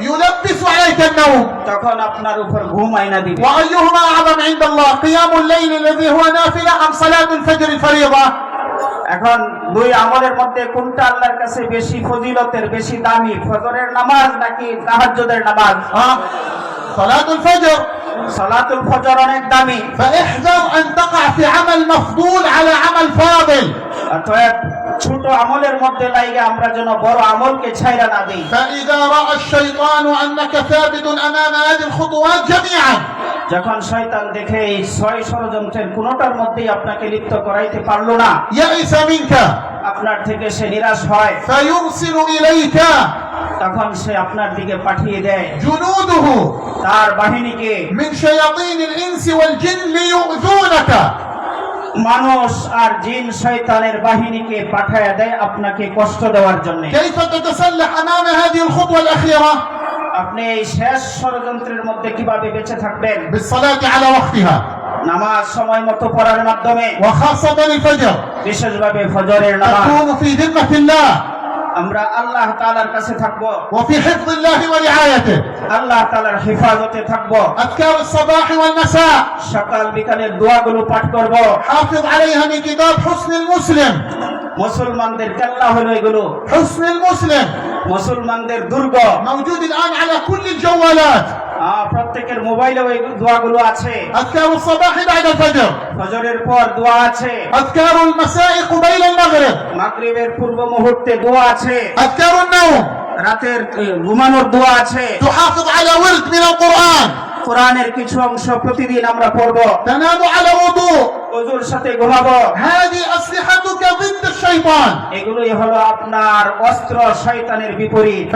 يلبس عليك النوم তখন আপনার উপর ঘুম আইনা দিবে وأيهما أعظم عند الله قيام الليل الذي هو نافلة أم صلاة الفجر الفريضة এখন দুই আমলের মধ্যে কোনটা আল্লাহর কাছে বেশি ফজিলতের বেশি দামি ফজরের নামাজ নাকি তাহাজ্জুদের নামাজ ها صلاة الفجر সালাতুল ফজর অনেক দামি فاحذر أن تقع في عمل مفضول على عمل فاضل অতএব ছোট আমলের মধ্যে লাইগে আমরা যেন বড় আমলকে ছাইরা না দিই فإذا رأى الشيطان أنك ثابت أمام هذه الخطوات جميعا যখন শয়তান দেখে এই ছয় ষড়যন্ত্রের কোনোটার মধ্যেই আপনাকে লিপ্ত করাইতে পারলো না يئس منك আপনার থেকে সে নিরাশ হয় فيرسل إليك তখন সে আপনার দিকে পাঠিয়ে দেয় جنوده তার বাহিনীকে من شياطين الإنس والجن ليؤذونك মানুষ আর জিন শয়তানের বাহিনীকে পাঠায় দেয় আপনাকে কষ্ট দেওয়ার জন্য। আপনি এই শেষ ষড়যন্ত্রের মধ্যে কীভাবে বেঁচে থাকবেন? নামাজ সময় মতো পড়ার মাধ্যমে। বিশেষভাবে ফজরের নামাজ। تكون في ذمة الله আমরা আল্লাহ তাআলার কাছে থাকব وفي حفظ الله ورعايته আল্লাহ তাআলার হেফাজতে থাকব أذكار الصباح والمساء সকাল বিকালের দোয়াগুলো পাঠ করব حافظ عليها من كتاب حسن المسلم মুসলমানদের কেল্লা হলো এগুলো حسن المسلم মুসলমানদের দুর্গ موجود الآن على كل الجوالات আহ, প্রত্যেকের মোবাইলে ওই দোয়াগুলো আছে। ফজর ফজরের পর দোয়া আছে। মাসাই মাগরিবের পূর্ব মুহূর্তে দোয়া আছে। রাতের ঘুমানোর দোয়া আছে। তুহাফিজ আলা মিন আল কোরআন। কোরআনের কিছু অংশ প্রতিদিন আমরা পড়ব। তানাদু আলা ওযু। ওযুর সাথে ঘুমাবো। হাদি আসলিহাতুকা শাইতান এগুলোই হলো আপনার অস্ত্র শয়তানের বিপরীত।